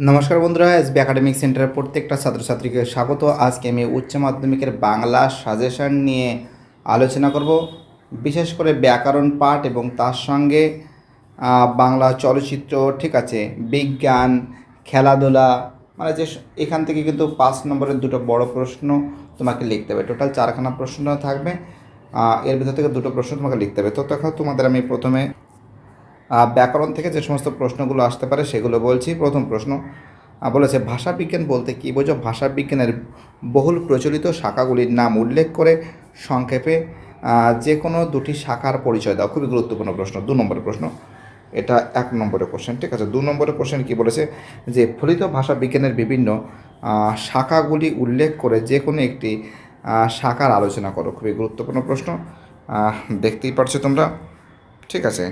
নমস্কার বন্ধুরা, S B academic সেন্টারের প্রত্যেকটা ছাত্রছাত্রীকে স্বাগত। আজকে আমি উচ্চ মাধ্যমিকের বাংলা সাজেশন নিয়ে আলোচনা করব। বিশেষ করে ব্যাকরণ পাঠ এবং তার সঙ্গে বাংলা চলচ্চিত্র, ঠিক আছে, বিজ্ঞান, খেলাধুলা মানে যে এখান থেকে কিন্তু পাঁচ নম্বরের দুটো বড় প্রশ্ন তোমাকে লিখতে হবে। টোটাল চারখানা প্রশ্ন থাকবে এর ভিতর থেকে দুটো প্রশ্ন তোমাকে লিখতে হবে। তো দেখো, তোমাদের আমি প্রথমে ব্যাকরণ থেকে যে সমস্ত প্রশ্নগুলো আসতে পারে সেগুলো বলছি। প্রথম প্রশ্ন বলেছে ভাষাবিজ্ঞান বলতে কী বোঝো? ভাষাবিজ্ঞানের বহুল প্রচলিত শাখাগুলির নাম উল্লেখ করে সংক্ষেপে যে কোনো দুটি শাখার পরিচয় দাও। খুবই গুরুত্বপূর্ণ প্রশ্ন, দু নম্বরের প্রশ্ন। এটা এক নম্বরের কোশ্চেন ঠিক আছে? দু নম্বরের কোশ্চেন কী বলেছে? যে, ফলিত ভাষা বিজ্ঞানের বিভিন্ন শাখাগুলি উল্লেখ করে যে কোনো একটি শাখার আলোচনা করো। খুবই গুরুত্বপূর্ণ প্রশ্ন। দেখতেই পারছ তোমরা। ঠিক আছে?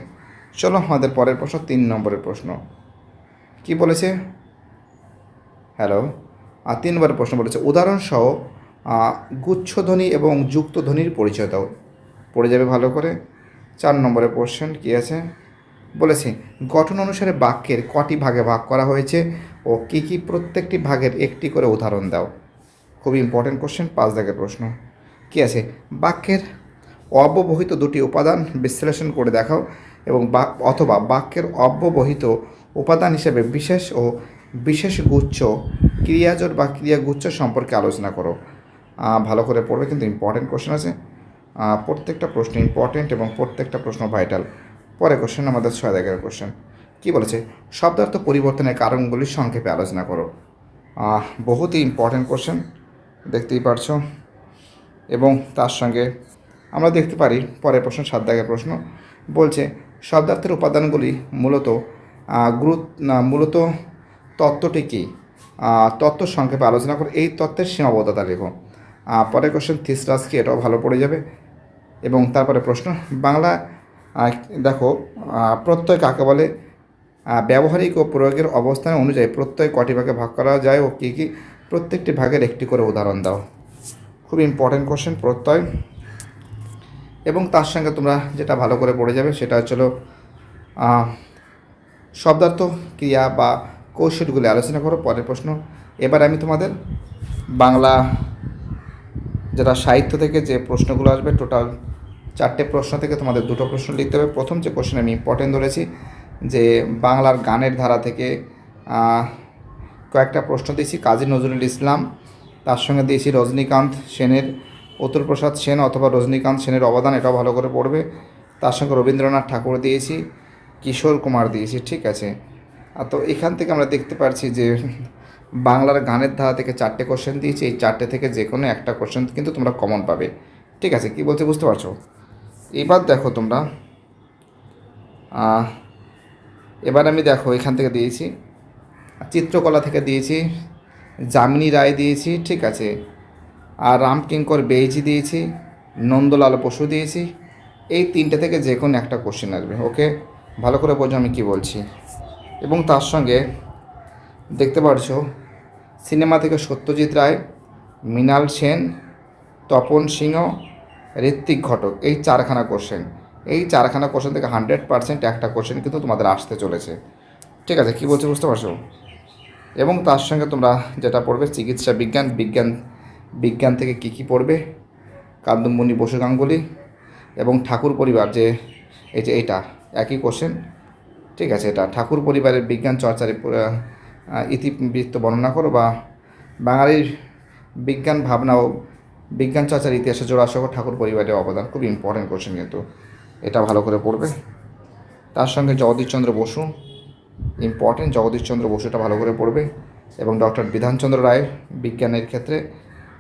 চলো আমাদের পরের প্রশ্ন, তিন নম্বরের প্রশ্ন। কি বলেছে? হ্যালো আর তিন নম্বরের প্রশ্ন বলেছে, উদাহরণসহ গুচ্ছধ্বনি এবং যুক্তধ্বনির পরিচয় দাও। পড়ে যাবে ভালো করে। চার নম্বরের কোশ্চেন কী আছে? বলেছে, গঠন অনুসারে বাক্যের কটি ভাগে ভাগ করা হয়েছে ও কী কী প্রত্যেকটি ভাগের একটি করে উদাহরণ দাও। খুব ইম্পর্টেন্ট কোশ্চেন পাঁচ দাগের প্রশ্ন। কী আছে? বাক্যের অব্যবহিত দুটি উপাদান বিশ্লেষণ করে দেখাও এবং বাক অথবা বাক্যের অব্যবহিত উপাদান হিসেবে বিশেষ ও বিশেষ গুচ্ছ, ক্রিয়াজোট বা ক্রিয়াগুচ্ছ সম্পর্কে আলোচনা করো। ভালো করে পড়বে কিন্তু ইম্পর্টেন্ট কোশ্চেন আছে। প্রত্যেকটা প্রশ্ন ইম্পর্টেন্ট এবং প্রত্যেকটা প্রশ্ন ভাইটাল পরে কোশ্চেন আমাদের ছয় দাগের কোশ্চেন কী বলেছে? শব্দার্থ পরিবর্তনের কারণগুলি সংক্ষেপে আলোচনা করো। বহুতই ইম্পর্টেন্ট কোশ্চেন দেখতেই পারছ। এবং তার সঙ্গে আমরা দেখতে পারি, পরের প্রশ্ন সাত দাগের প্রশ্ন, বলছে, শব্দার্থের উপাদানগুলি মূলত গুরুত্ব মূলত তত্ত্বটি কী? তত্ত্ব সংক্ষেপে আলোচনা করে। এই তত্ত্বের সীমাবদ্ধতা লেখো। পরের কোশ্চেন থিসরাস কি? এটাও ভালো পড়ে যাবে। এবং তারপরে প্রশ্ন, বাংলা দেখো প্রত্যয় কাকে বলে? ব্যবহারিক ও প্রয়োগের অবস্থান অনুযায়ী প্রত্যয় কটি ভাগে ভাগ করা যায় ও কী কী? প্রত্যেকটি ভাগের একটি করে উদাহরণ দাও। খুব ইম্পর্টেন্ট কোশ্চেন প্রত্যয় এবং তার সঙ্গে তোমরা যেটা ভালো করে পড়ে যাবে সেটা হচ্ছিল শব্দার্থ, ক্রিয়া বা কৌশলগুলি আলোচনা করো, পরের প্রশ্ন। এবার আমি তোমাদের বাংলা যেটা সাহিত্য থেকে যে প্রশ্নগুলো আসবে টোটাল চারটে প্রশ্ন থেকে তোমাদের দুটো প্রশ্ন লিখতে হবে। প্রথম যে কোশ্চেন আমি ইম্পর্টেন্ট ধরেছি, যে বাংলার গানের ধারা থেকে কয়েকটা প্রশ্ন দিয়েছি। কাজী নজরুল ইসলাম, তার সঙ্গে দিয়েছি রজনীকান্ত সেনের অতুলপ্রসাদ সেন অথবা রজনীকান্ত সেনের অবদান এটা ভালো করে পড়বে। তার সঙ্গে রবীন্দ্রনাথ ঠাকুর দিয়েছি, কিশোর কুমার দিয়েছি, ঠিক আছে? আর তো এখান থেকে আমরা দেখতে পারছি যে বাংলার গানের ধারা থেকে চারটে কোশ্চেন দিয়েছি, এই চারটে থেকে যে কোনো একটা কোশ্চেন কিন্তু তোমরা কমন পাবে। ঠিক আছে, কি বলছে বুঝতে পারছ? এবার দেখো তোমরা এবার আমি দেখো এখান থেকে দিয়েছি, চিত্রকলা থেকে দিয়েছি, যামিনী রায় দিয়েছি, ঠিক আছে? আর রামকিঙ্কর বেইজি দিয়েছি, নন্দলাল পশু দিয়েছি। এই তিনটে থেকে যে কোনো একটা কোশ্চেন আসবে ওকে ভালো করে বোঝো আমি কী বলছি। এবং তার সঙ্গে দেখতে পারছ, সিনেমা থেকে সত্যজিৎ রায়, মৃণাল সেন, তপন সিংহ, ঋত্বিক ঘটক, এই চারখানা কোশ্চেন এই চারখানা কোশ্চেন থেকে হান্ড্রেড পার্সেন্ট একটা কোশ্চেন কিন্তু তোমাদের আসতে চলেছে। ঠিক আছে, কী বলছো বুঝতে পারছ? এবং তার সঙ্গে তোমরা যেটা পড়বে, চিকিৎসা বিজ্ঞান বিজ্ঞান বিজ্ঞান থেকে কী কী পড়বে? কান্দমণি বসু গাঙ্গুলি এবং ঠাকুর পরিবার যে, এই যে এটা, একই কোশ্চেন ঠিক আছে, এটা ঠাকুর পরিবারের বিজ্ঞান চর্চার ইতিবৃত্ত বর্ণনা করো বা বাঙালির বিজ্ঞান ভাবনা ও বিজ্ঞান চর্চার ইতিহাসে জোড়াসহ ঠাকুর পরিবারের অবদান, খুব ইম্পর্টেন্ট কোশ্চেন কিন্তু। এটা ভালো করে পড়বে। তার সঙ্গে জগদীশচন্দ্র বসু ইম্পর্টেন্ট জগদীশচন্দ্র বসুটা ভালো করে পড়বে এবং ডক্টর বিধানচন্দ্র রায় বিজ্ঞানের ক্ষেত্রে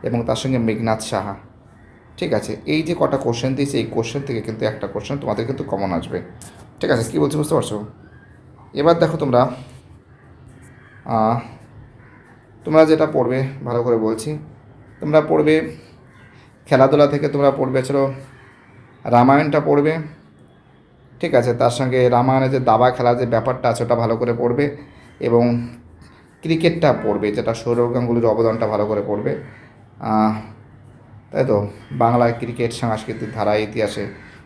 এবং তার সঙ্গে মেঘনাথ সাহা। ঠিক আছে? এই যে কটা কোশ্চেন দিয়েছে, এই কোশ্চেন থেকে কিন্তু একটা কোশ্চেন তোমাদের কিন্তু কমন আসবে। ঠিক আছে? কী বলছি বুঝতে পারছ? এবার দেখো তোমরা তোমরা যেটা পড়বে, ভালো করে বলছি। তোমরা পড়বে, খেলাধুলা থেকে তোমরা পড়বে, চলো রামায়ণটা পড়বে। ঠিক আছে? তার সঙ্গে রামায়ণের যে দাবা খেলার যে ব্যাপারটা আছে, ওটা ভালো করে পড়বে। এবং ক্রিকেটটা পড়বে, যেটা সৌরভ গাঙ্গুলির অবদানটা ভালো করে পড়বে। তাই তো বাংলার ক্রিকেট সাংস্কৃতিক ধারা ইতিহাসে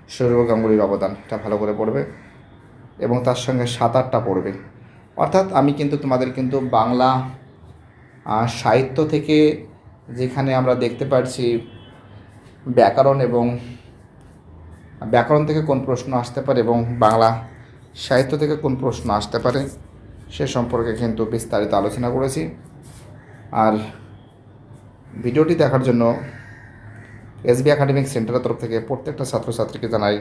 সৌরভ গাঙ্গুলির অবদান, এটা ভালো করে পড়বে। এবং তার সঙ্গে সাঁতারটা পড়বে। অর্থাৎ আমি কিন্তু তোমাদের কিন্তু বাংলা সাহিত্য থেকে যেখানে আমরা দেখতে পাচ্ছি ব্যাকরণ এবং, ব্যাকরণ থেকে কোন প্রশ্ন আসতে পারে এবং বাংলা সাহিত্য থেকে কোন প্রশ্ন আসতে পারে, সে সম্পর্কে কিন্তু বিস্তারিত আলোচনা করেছি। আর ভিডিওটি দেখার জন্য এসবি একাডেমিক সেন্টারের তরফ থেকে প্রত্যেকটা ছাত্রছাত্রীকে জানাই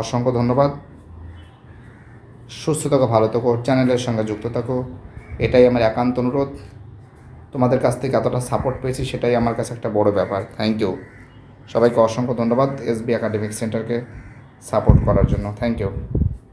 অসংখ্য ধন্যবাদ। সুস্থ থাকো, ভালো থাকো, চ্যানেলের সঙ্গে যুক্ত থাকো। এটাই আমার একান্ত অনুরোধ। তোমাদের কাছ থেকে এতটা সাপোর্ট পেয়েছি, সেটাই আমার কাছে একটা বড় ব্যাপার। থ্যাংক ইউ সবাইকে অসংখ্য ধন্যবাদ এসবি একাডেমিক সেন্টারকে সাপোর্ট করার জন্য। Thank you